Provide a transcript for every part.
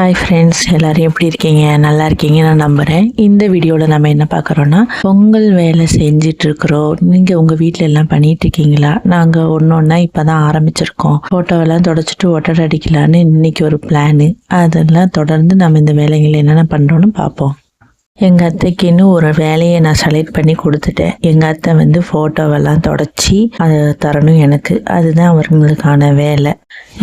Hi friends எல்லாரும் எப்படி இருக்கீங்க? நல்லா இருக்கீங்க நான் நம்புகிறேன் இந்த வீடியோவில் நம்ம என்ன பார்க்குறோன்னா பொங்கல் வேலை செஞ்சுட்டு இருக்கிறோம் நீங்கள் உங்கள் வீட்டில் எல்லாம் பண்ணிட்டு இருக்கீங்களா நாங்கள் ஒன்று ஒன்றா இப்போ தான் ஆரம்பிச்சிருக்கோம். ஃபோட்டோவெல்லாம் தொடச்சிட்டு ஒட்டடை அடிக்கலான்னு இன்னைக்கு ஒரு பிளானு அதெல்லாம் தொடர்ந்து நம்ம இந்த வேலைகளை என்னென்ன பண்ணுறோன்னு பார்ப்போம். எங்கள் அத்தைக்குன்னு ஒரு வேலையை நான் செலக்ட் பண்ணி கொடுத்துட்டேன். எங்கள் அத்தை வந்து ஃபோட்டோவெல்லாம் தொடச்சி அதை தரணும் எனக்கு. அதுதான் அவங்களுக்கான வேலை.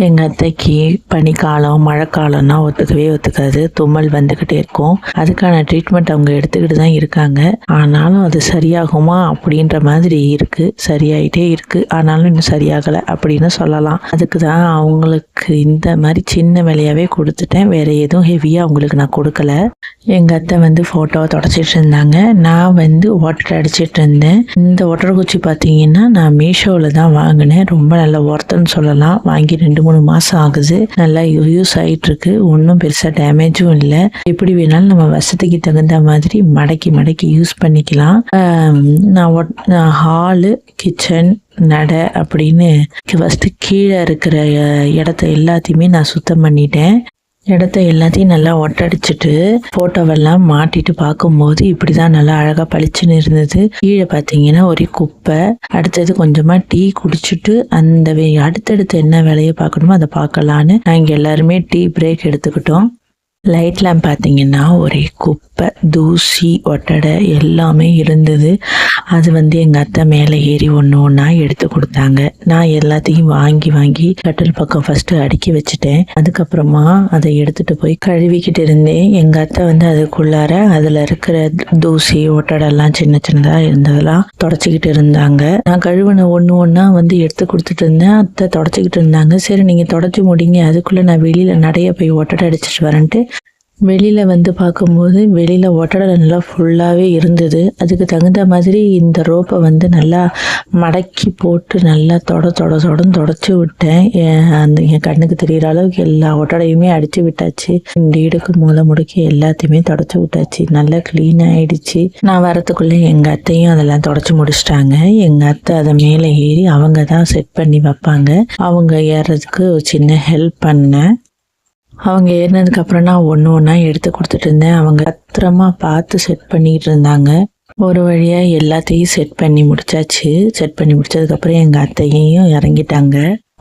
எங்கள் அத்தைக்கு பனிக்காலம் மழைக்காலம்னா ஒத்துக்கவே ஒத்துக்காது. தும்மல் வந்துக்கிட்டே இருக்கும். அதுக்கான ட்ரீட்மெண்ட் அவங்க எடுத்துக்கிட்டு தான் இருக்காங்க. ஆனாலும் அது சரியாகுமா அப்படின்ற மாதிரி இருக்குது சரியாயிட்டே இருக்குது ஆனாலும் இன்னும் சரியாகலை அப்படின்னு சொல்லலாம். அதுக்கு தான் அவங்களுக்கு இந்த மாதிரி சின்ன வேலையாகவே கொடுத்துட்டேன். வேறு எதுவும் ஹெவியாக அவங்களுக்கு நான் கொடுக்கல. எங்கள் அத்தை வந்து ஃபோ ஃபோட்டோவை தொடச்சிட்டு இருந்தாங்க நான் வந்து வாட்டர் அடிச்சிட்டு இருந்தேன் இந்த வாட்டர் குச்சி பார்த்தீங்கன்னா நான் மீஷோவில் தான் வாங்கினேன். ரொம்ப நல்ல ஒர்த்துன்னு சொல்லலாம். வாங்கி ரெண்டு மூணு மாதம் ஆகுது. நல்லா யூஸ் ஆகிட்டு இருக்கு ஒன்றும் பெருசாக டேமேஜும் இல்லை. எப்படி வேணாலும் நம்ம வசதிக்கு தகுந்த மாதிரி மடக்கி மடக்கி யூஸ் பண்ணிக்கலாம். நான் ஒட்- நான் ஹாலு கிச்சன் நடை அப்படின்னு ஃபஸ்ட்டு கீழே இருக்கிற இடத்த எல்லாத்தையுமே நான் சுத்தம் பண்ணிட்டேன். இடத்த எல்லாத்தையும் நல்லா ஒட்டடிச்சிட்டு ஃபோட்டோவெல்லாம் மாட்டிட்டு பார்க்கும்போது இப்படி தான் நல்லா அழகாக பளிச்சுன்னு இருந்தது. கீழே பார்த்தீங்கன்னா ஒரே குப்பை. அடுத்தது கொஞ்சமாக டீ குடிச்சிட்டு அந்த வே அடுத்தடுத்து என்ன வேலையை பார்க்கணுமோ அதை பார்க்கலான்னு நாங்கள் எல்லாருமே டீ பிரேக் எடுத்துக்கிட்டோம். லைட் லேம்ப் பார்த்தீங்கன்னா ஒரே குப்பை தூசி ஒட்டடை எல்லாமே இருந்தது. அது வந்து எங்கள் அத்தை மேலே ஏறி ஒன்று ஒன்றா எடுத்து கொடுத்தாங்க. நான் எல்லாத்தையும் வாங்கி வாங்கி கட்டில் பக்கம் ஃபஸ்ட்டு அடுக்கி வச்சுட்டேன். அதுக்கப்புறமா அதை எடுத்துகிட்டு போய் கழுவிக்கிட்டு இருந்தேன். எங்கள் அத்தை வந்து அதுக்குள்ளார அதில் இருக்கிற தூசி ஒட்டடெல்லாம் சின்ன சின்னதாக இருந்ததெல்லாம் தொடச்சிக்கிட்டு இருந்தாங்க. நான் கழுவின ஒன்று ஒன்றா வந்து எடுத்து கொடுத்துட்டு இருந்தேன். அத்தை தொடச்சிக்கிட்டு இருந்தாங்க. சரி நீங்கள் தொடச்சி முடிங்க. அதுக்குள்ளே நான் வெளியில் நடைய போய் ஒட்டடை அடிச்சிட்டு வரேன்ட்டு வெளியில் வந்து பார்க்கும்போது வெளியில் ஒட்டடை நல்லா ஃபுல்லாகவே இருந்தது. அதுக்கு தகுந்த மாதிரி இந்த ரோப்பை வந்து நல்லா மடக்கி போட்டு நல்லா தொட தொட தொடன்னு தொடச்சி விட்டேன். அந்த என் கண்ணுக்கு தெரிகிற அளவுக்கு எல்லா ஒட்டடையுமே அடித்து விட்டாச்சு. இந்த இடுக்கு மூளை முடுக்கி எல்லாத்தையுமே தொடச்சி விட்டாச்சு. நல்லா க்ளீன் ஆகிடுச்சு நான் வரத்துக்குள்ளே எங்கள் அத்தையும் அதெல்லாம் தொடச்சி முடிச்சிட்டாங்க. எங்கள் அத்தை அதை மேலே ஏறி அவங்க தான் செட் பண்ணி வைப்பாங்க. அவங்க ஏறுறதுக்கு ஒரு சின்ன ஹெல்ப் பண்ணேன். அவங்க ஏறினதுக்கப்புறம் நான் ஒன்று ஒன்றா எடுத்து கொடுத்துட்டு இருந்தேன். அவங்க பத்திரமா பார்த்து செட் பண்ணிக்கிட்டு இருந்தாங்க. ஒரு வழியாக எல்லாத்தையும் செட் பண்ணி முடிச்சாச்சு. செட் பண்ணி முடிச்சதுக்கப்புறம் எங்கள் அத்தையையும் இறங்கிட்டாங்க.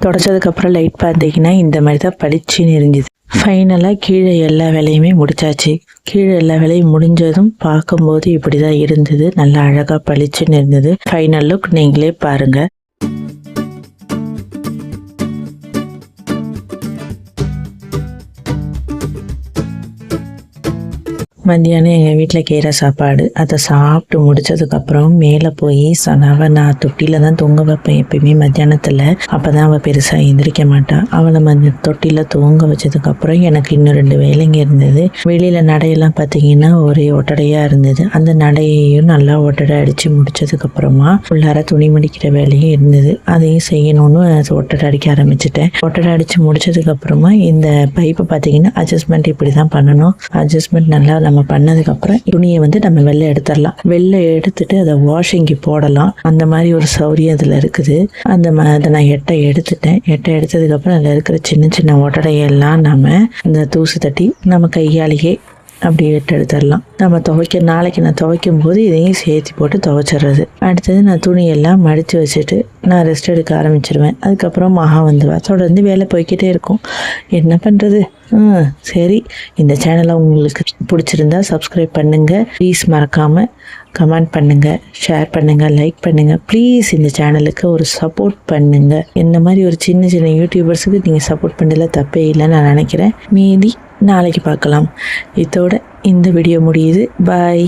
தொடச்சதுக்கப்புறம் லைட் பார்த்தீங்கன்னா இந்த மாதிரி தான் பளிச்சுன்னு இருந்துது ஃபைனலாக கீழே எல்லா வேலையுமே முடிச்சாச்சு. கீழே எல்லா வேலையும் முடிஞ்சதும் பார்க்கும்போது இப்படி தான் இருந்தது. நல்லா அழகாக பளிச்சுன்னு இருந்தது. ஃபைனல் லுக் நீங்களே பாருங்கள் மத்தியானம் எங்கள் வீட்டில் கீரை சாப்பாடு. அதை சாப்பிட்டு முடிச்சதுக்கப்புறம் மேலே போய் சனவை நான் தொட்டியில் தான் தொங்க வைப்பேன் எப்பயுமே மத்தியானத்தில். அப்போ தான் அவள் பெருசாக எந்திரிக்க மாட்டாள் அவளை மந்த தொட்டியில் தூங்க வச்சதுக்கப்புறம் எனக்கு இன்னும் ரெண்டு வேலைங்க இருந்தது. வெளியில் நடையெல்லாம் பார்த்தீங்கன்னா ஒரே ஒட்டடையாக இருந்தது. அந்த நடையையும் நல்லா ஒட்டடை அடித்து முடிச்சதுக்கப்புறமா உள்ளார துணி மடிக்கிற வேலையும் இருந்தது. அதையும் செய்யணும்னு ஒட்டடை அடிக்க ஆரம்பிச்சிட்டேன். ஒட்டடை அடித்து முடிச்சதுக்கப்புறமா இந்த பைப்பை பார்த்தீங்கன்னா அட்ஜஸ்ட்மெண்ட் இப்படி தான் பண்ணணும். அட்ஜஸ்ட்மெண்ட் நல்லா நம்ம பண்ணதுக்கப்புறம் துணியை வந்து நம்ம வெளில எடுத்துடலாம். வெளில எடுத்துட்டு அதை வாஷிங்க்கு போடலாம். அந்த மாதிரி ஒரு சௌரியம் அதில் இருக்குது. அந்த ம அதை நான் எட்டை எடுத்துட்டேன். எட்டை எடுத்ததுக்கப்புறம் அதில் இருக்கிற சின்ன சின்ன ஒட்டடையெல்லாம் நம்ம இந்த தூசு தட்டி நம்ம கையாலேயே அப்படி எட்டு எடுத்துடலாம் நம்ம துவைக்க நாளைக்கு நான் துவைக்கும் போது இதையும் சேர்த்து போட்டு துவைச்சிடுறது. அடுத்தது நான் துணியெல்லாம் மடித்து வச்சுட்டு நான் ரெஸ்ட் எடுக்க ஆரம்பிச்சிருவேன். அதுக்கப்புறம் மகா வந்துவா தொடர்ந்து வேலை போய்க்கிட்டே இருக்கும். என்ன பண்ணுறது ம் சரி. இந்த சேனலை உங்களுக்கு பிடிச்சிருந்தா சப்ஸ்கிரைப் பண்ணுங்கள் ப்ளீஸ் மறக்காமல் கமெண்ட் பண்ணுங்கள் ஷேர் பண்ணுங்கள் லைக் பண்ணுங்கள் ப்ளீஸ் இந்த சேனலுக்கு ஒரு சப்போர்ட் பண்ணுங்கள் இந்த மாதிரி ஒரு சின்ன சின்ன யூடியூபர்ஸுக்கு நீங்கள் சப்போர்ட் பண்ணல தப்பே இல்லைன்னு நான் நினைக்கிறேன். மீதி நாளைக்கு பார்க்கலாம். இதோட இந்த வீடியோ முடியுது. பாய்